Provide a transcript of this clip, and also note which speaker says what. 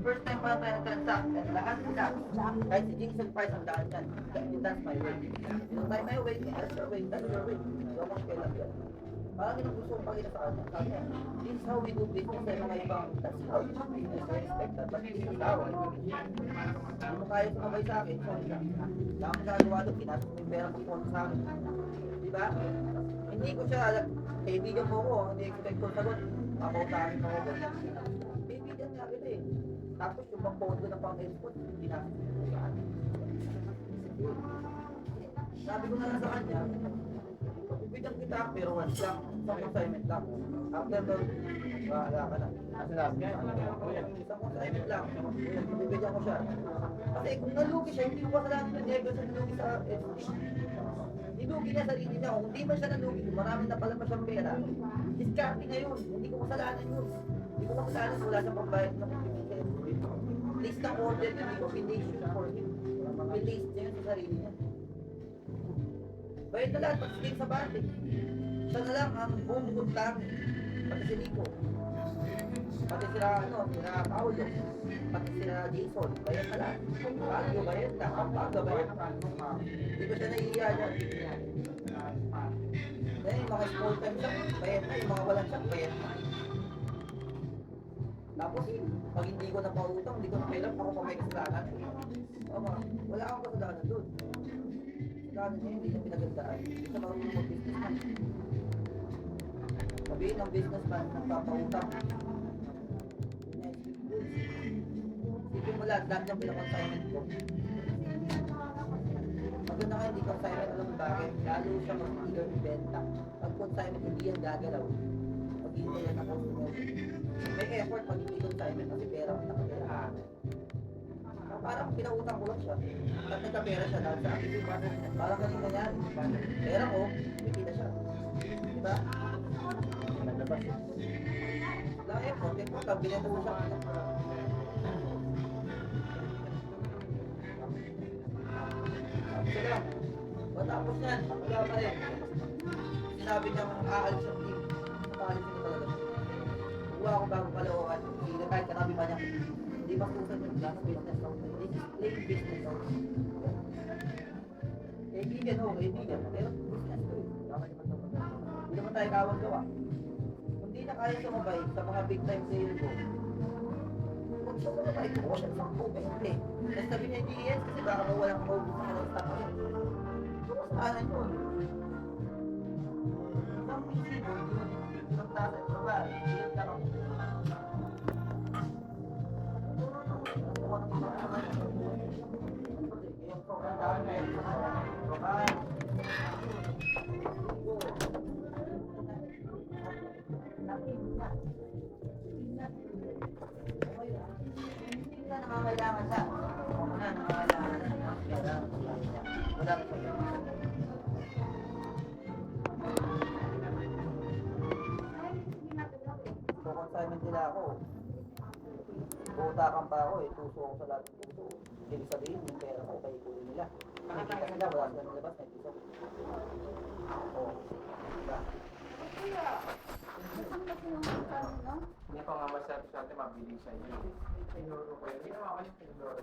Speaker 1: first time pa tayo transact, lahat sila, kahit si Jason Price ang daan yan, that- that's my way. Yung tayo my way, that's your way, that's your way. So, kung kailan yan. Parang yun ang gusto kong pakita sa kanya. Sabi niya, this is how we do business sa mga ibang, that's how we do business, I respect that, but this is how. Hindi mo kaya sumabay sa akin, ka. Wala akong gagawa doon, pinasok mo yung pera ko sa akin. Di ba? Hindi ko siya, kaibigan mo ko, hindi expect ko sagot. Mapautahin mo ko. Kaibigan nga kita eh. Tapos yung pang phone ko na pang export, pinasok mo sa akin. Sabi ko na lang sa kanya, bibigyan kita pero once lang, isang assignment lang. After doon, bahala ka na.
Speaker 2: Sinabi niya,
Speaker 1: Isang assignment lang, bibigyan ko siya. Kasi kung nalugi siya, hindi ko kasalanan yung negro sa nalugi sa SD. Nilugi niya sarili niya. Kung hindi man siya nalugi, marami na pala pa siyang pera, discarte niya yun. Hindi ko kasalanan yun. Hindi ko kasalanan wala siyang pambayad ng. Place ng order ko pination for him. Pinase niya yun sa sarili niya. Bayad na lahat, si sa bate. Siya na lang ang buong lang. Pati si Rico. Pati sila, ano, sila Paolo. Pati sila Jason. Bayad na lahat. Bago bayad na. Bago bayad na. Hindi ko siya nahihiya dyan. Dahil yung mga small time siya, bayad na. Yung mga walang siya, bayad na. Tapos, pag hindi ko na pautang, hindi ko na kailan, ako pa may kasalanan. Tama. Wala akong kasalanan doon. Kasalanan niya, hindi niya pinagandaan. Hindi siya marunong mag-businessman. Sabihin ng businessman, nagpapautang. Isipin mo lahat, lahat ng pinakonsignment ko. Maganda nga hindi consignment alam mo bakit? Lalo siya mag-dealer ng benta. Pag consignment, hindi yan gagalaw. Hindi yan customer. May effort pag hindi consignment kasi pera ang nakapera. Ah, Parang pinautang ko lang siya. At nagkapera siya dahil sa akin. Parang kanina yan. Pera ko, may kita siya. Diba?
Speaker 2: naglabas.
Speaker 1: Lang effort, effort lang, binenta mo siya. Lang. Matapos yan, wala pa rin. Sinabi niya kung aalis ang team. Aalis niya talaga. Kuha ako bago kalawakan. Hindi kahit kanabi pa niya. Hindi pa kusa. Wala sa business lang. This is plain business lang. Kaibigan ho, kaibigan. Pero business ko eh. Hindi naman tayo kawang gawa. Kung di na kaya sumabay sa mga big time sale ko, huwag siya sumabay. Huwag siya sa pumente. Tapos sabi niya, yes, kasi baka mawala ka maubos na ng stock. Kumustahan yun? Hindi na. Wala na. Wala Wala na nila ako. Puutakan pa ako eh. Tuso ako sa lahat ng puso. Ibig sabihin, yung pera ko, kay kunin nila. Nakikita nila, wala sila nilabas, may piso. Oo. Diba?
Speaker 2: Hindi pa nga masabi sa atin, mabilis sa inyo. Tinuro ko yun. Ginawa ko yung tinuro.